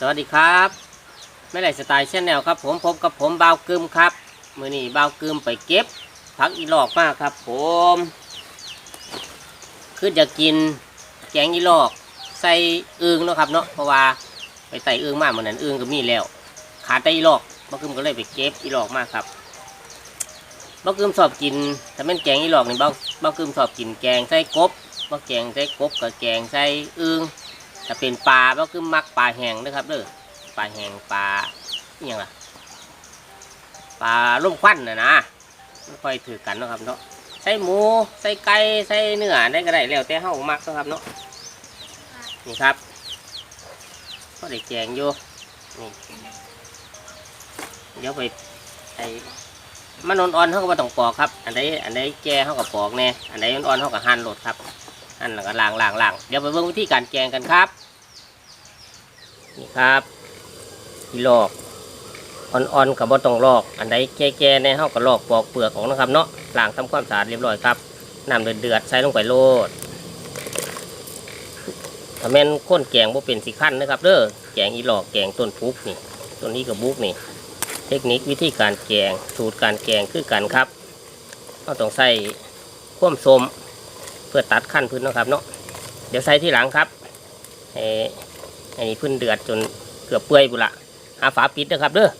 สวัสดีครับไม่ไรสไตล์เชนแนวครับ ผมพบกับผมบาวกึมครับ มือนี้บาวกึมไปเก็บผักอีหลอกมากครับ ผมคือจะกินแกงอีหลอก ใส่อึงเนาะครับเนาะเพราะว่าไปใส่อึงมากเหมือนนั้นอึงก็มีแล้ว ขาดแต่อีหลอกบาวกึมก็เลยไปเก็บอีหลอกมากครับบาวกึมชอบกินถ้าเป็นแกงอีหลอกนี่บาวบาวกึมชอบกินแกงใส่กบบ่แกงใส่กบกับแกงใส่อึง ถ้าเป็นปลาก็คือมักปลาแห้งนะครับเด้อปลาแห้งปลาอย่างล่ะปลาล่มควันนะนะไม่ค่อยถือกันนะครับเนาะใส่หมูใส่ไก่ใส่เนื้อได้ก็ได้แล้วแต่เฮามักนะครับเนาะนี่ครับก็ได้แจงอยู่นี่เดี๋ยวไปไอ้มันอ่อนๆเขาก็มาต้องปอกครับ อันใดอันใดแก่เขาก็ปอกแน่ อันใดอ่อนๆเขาก็หั่นโหลดครับ อันแล้วก็ล้างล้างล้างเดี๋ยวไปเบิ่งวิธีการแกงกันครับ นี่ครับที่ลอกอ่อนๆกับบ่ต้องลอก อันใดแก่ๆในเฮาก็ลอกปอกเปลือกของนะครับเนาะล้างทำความสะอาดเรียบร้อยครับน้ำเดือดๆใส่ลงไปโลดถ้าแม่นข้นแกงบ่เป็นสิขั้นนะครับเด้อแกงอีหลอกแกงต้นพุกนี่ต้นนี้กับบุกนี่ เทคนิควิธีการแกงสูตรการแกงคือกันครับเราต้องใส่ข้มสม พื่อตัดขั้นพื้นนะครับเนาะเดี๋ยวใส่ที่หลังครับให้ให้พื้นเดือดจนเกือบเปื่อยบุละหาฝาปิดนะครับเด้อ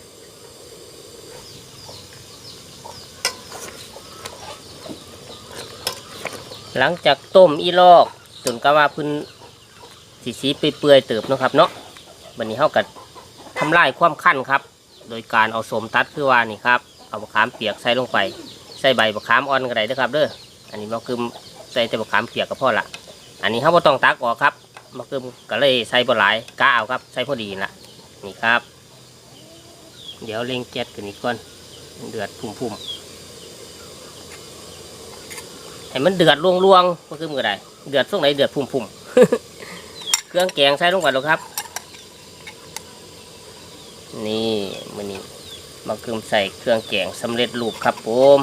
หลังจากต้มอีลอกจนกะว่าพื้นสีสีเปื่อยเติบนะครับเนาะวันนี้เท่ากับทำลายความขั้นครับ โดยการเอาสมตัดคือว่านี่ครับเอามะขามเปียกใส่ลงไป ใส่ใบมะขามอ่อนก็ได้เด้อครับเด้ออันนี้มันคือ ใส่แต่มะขามเปียกก็พอละอันนี้เขาบ่ต้องตักออกครับมะเขือก็เลยใส่บ่หลายกะเอาครับ ใส่พอดีละนี่ครับ เดี๋ยวเล็งแก๊สกันอีกก่อนเดือดพุ่มๆให้มันเดือดลวงๆมะเขือก็ได้เดือดช่วงไหนเดือดพุ่มๆเครื่องแกงใส่ลงไปแล้วครับ นี่มันนี่มะเขือใส่เครื่องแกงสำเร็จรูปครับผม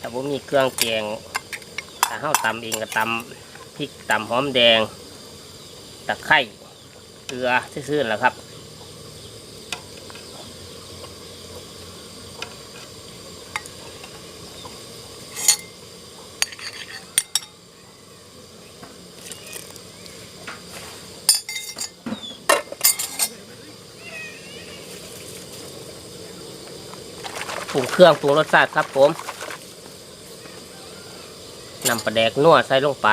ถ้าผมมีเครื่องแกง ถ้าเฮาตำเองก็ตำพริกตำหอมแดง ตะไคร้เกลือซื่อๆแล้วครับปรุงเครื่องปรุงรสชาติครับผมำปลาแดกนัวใส่ลงไป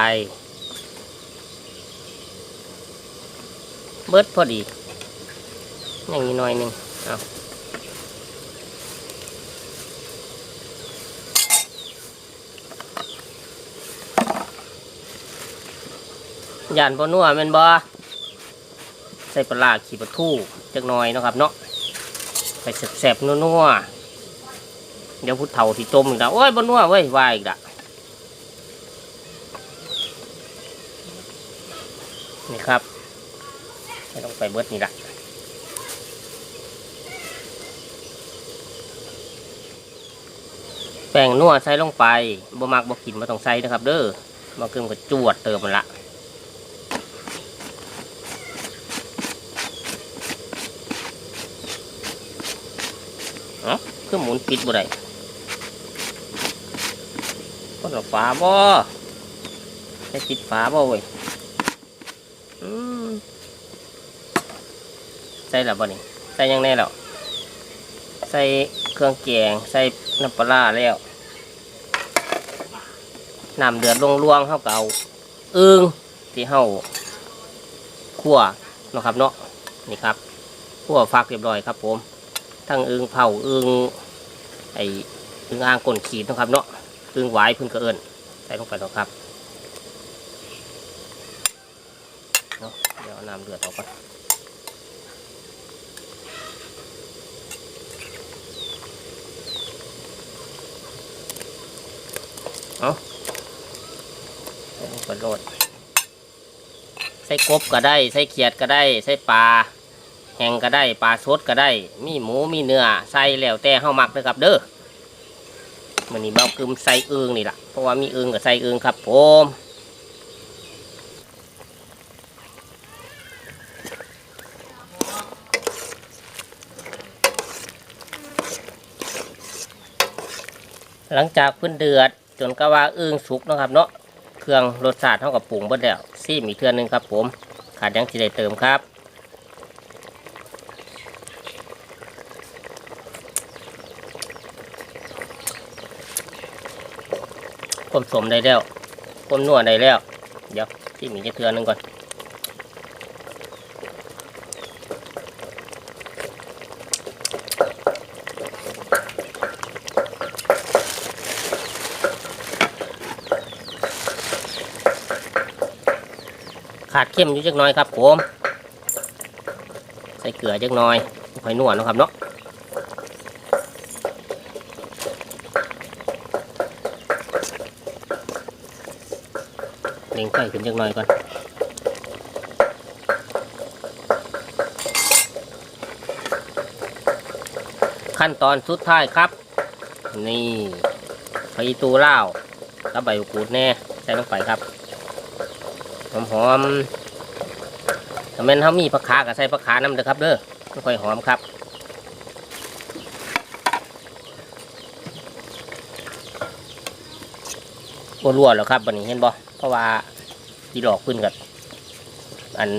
เบิดพอดี อย่างนี้หน่อยหนึ่งเอาย่านบ่นัวแม่นบ่ใส่ปลาร้าขี้ปลาทูจักหน่อยนะครับเนาะไปแสบๆนัวๆเดี๋ยวพุทธเฒ่าที่จมอีกแล้วโอ้ยบ่นัวเว้ยวายอีกละ นี่ครับ ไม่ต้องไปเบิดนี่ละแป้งนัวใส่ลงไปบ่มักบ่กินบ่ต้องใส่นะครับ เด้อมาเกินก็จวดเติมมันละเอ้าคือหมุนปิดบ่ได้ก็ฝาบ่ให้ปิดฝาบ่เว้ยอืม ส่แล้วบ่นี่ใส่ยังแน่แล้ว ใส่เครื่องแกง ใส่น้ำปลาร้าแล้วน้ำเดือดลงลวงๆเฮาก็เอาอึ่งที่เฮาคั่วเนาะครับเนาะนี่ครับคั่วฟักเรียบร้อยครับผม ทั้งอึ่งเผาอึ่งไออึ่งอ่างก้นขีดนะครับเนาะอึ่งหวายพิ่นก็เอินใส่ลงไปเนาะครับเนาะเดี๋ยวน้ำเดือดออกก่อน เอากระโดดใส่กบก็ได้ใส่เขียดก็ได้ใส่ปลาแหงก็ได้ปลาสดก็ได้ มีหมูมีเนื้อใส่แล้วแต่เฮามักนะครับเด้อมันนี่บ้ากึมใส่เอืองนี่ล่ะเพราะว่ามีเอืองกับใส่เอืองครับผมหลังจากเพื่นเดือด จนก็ว่าอึ้งสุกนะครับเนาะเครื่องรสชาติเท่ากับปรุงเบิดแล้วซีมอีกเทื่อนนึงครับ ผมขาดยังจีได้เติมครับผมสมได้แล้วผมนวดได้แล้ว เดี๋ยวที่มีจะเทือนนึงก่อน ขาดเข้มอยู่จักหน้อยครับผมใส่เกลือจักหน้อยค่อยนวดนะครับเนาะเล็งไฟขึ้นจักหน่อยก่อนขั้นตอนสุดท้ายครับ นี่ไฟตูเล่าวกับใบกูดแน่ใส่ลงไปครับ หอมหอมๆถ้าแม่นเขามีผักขากับใส่ผักขาน้ำเด้อครับเด้อไม่ค่อยหอมครับบรั่วแล้วครับวันนี้เห็นบ่เพราะว่าที่ดอกขึ้นกับอัน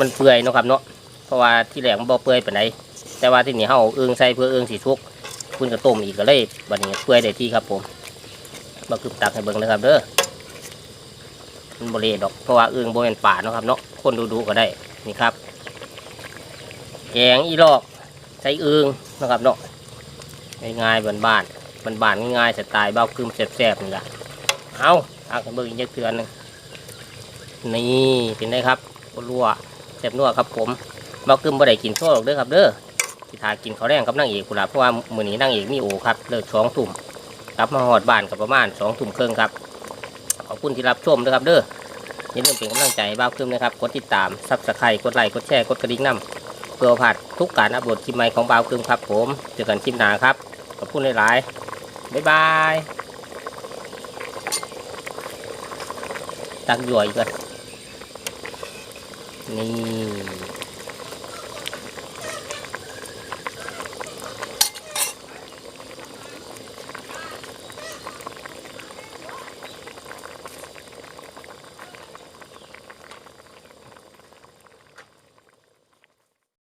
มันเปื่อยนะครับเนาะเพราะว่าที่แรกมันบ่เปื่อยไปานแต่ว่าที่นี่เฮาเอาเอื้องใส่เพื่อเอื้องสีทุกขึ้นกับต้มอีกก็เลยวันนี้เปื่อยได้ที่ครับผมมาคือตักให้เบิ่งนะครับเด้อ มันบ่เละดอกเพราะว่าเอื้องบ่เป็นป่าเนาะครับเนาะคนดูๆก็ได้นี่ครับ แกงอีลอกใส่อื้องนะครับเนาะง่ายๆบ้านๆบ้านๆง่ายๆสไตล์เบ้ากึมแซ่บๆนี่ล่ะเอาเอากระเบื้องอีกจักเทือนนึงนี่เป็นได้ครับรัวแซ่บนัวครับผมเบอกกึมบ่ได้กินโซ่หรอกเด้อครับเด้อที่ทากินเขาแรงกับนางเอกกุหลาบเพราะว่ามือนี้นางเอกมีโอครับเลิกสองทุ่มกลับมาหอดบ้านกับประมาณสองทุ่มครึ่งครับ ขอบคุณที่รับชมด้วยครับเด้ออย่าลืมเป็นกำลังใจบ้าวกึมนะครับ กดติดตามซับสไครต์กดไลค์กดแชร์กดกระดิ่งนำเพื่อผ่านทุกการอัปโหลดคลิปใหม่ของบ้าวกึมครับ ผมเจอกันคลิปหน้าครับขอบคุณหลายๆบ๊ายบายตักย่อยก่อนนี่